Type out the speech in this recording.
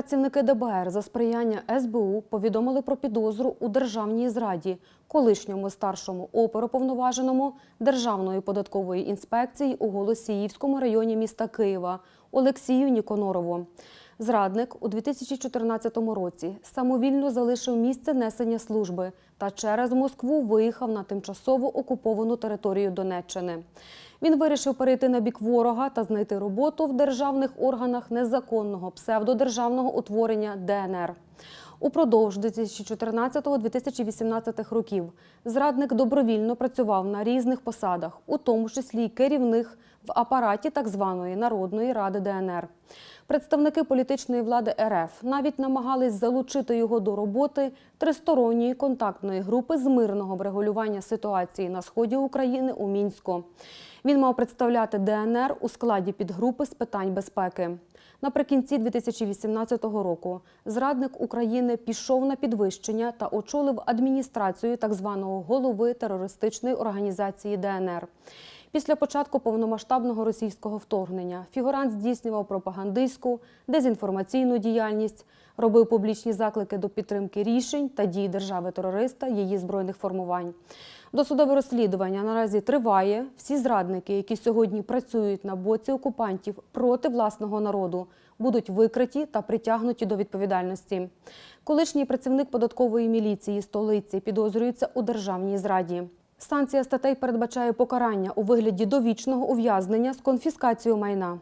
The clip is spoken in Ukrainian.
Працівники ДБР за сприяння СБУ повідомили про підозру у державній зраді колишньому старшому оперуповноваженому Державної податкової інспекції у Голосіївському районі міста Києва Олексію Ніконорову. Зрадник у 2014 році самовільно залишив місце несення служби та через Москву виїхав на тимчасово окуповану територію Донеччини. Він вирішив перейти на бік ворога та знайти роботу в державних органах незаконного псевдодержавного утворення ДНР. Упродовж 2014-2018 років зрадник добровільно працював на різних посадах, у тому числі керівних в апараті так званої Народної ради ДНР. Представники політичної влади РФ навіть намагались залучити його до роботи тристоронньої контактної групи з мирного врегулювання ситуації на сході України у Мінську. Він мав представляти ДНР у складі підгрупи з питань безпеки. Наприкінці 2018 року зрадник України пішов на підвищення та очолив адміністрацію так званого голови терористичної організації ДНР. Після початку повномасштабного російського вторгнення фігурант здійснював пропагандистську, дезінформаційну діяльність, робив публічні заклики до підтримки рішень та дій держави-терориста, її збройних формувань. Досудове розслідування наразі триває. Всі зрадники, які сьогодні працюють на боці окупантів проти власного народу, будуть викриті та притягнуті до відповідальності. Колишній працівник податкової міліції столиці підозрюється у державній зраді. Санкція статей передбачає покарання у вигляді довічного ув'язнення з конфіскацією майна.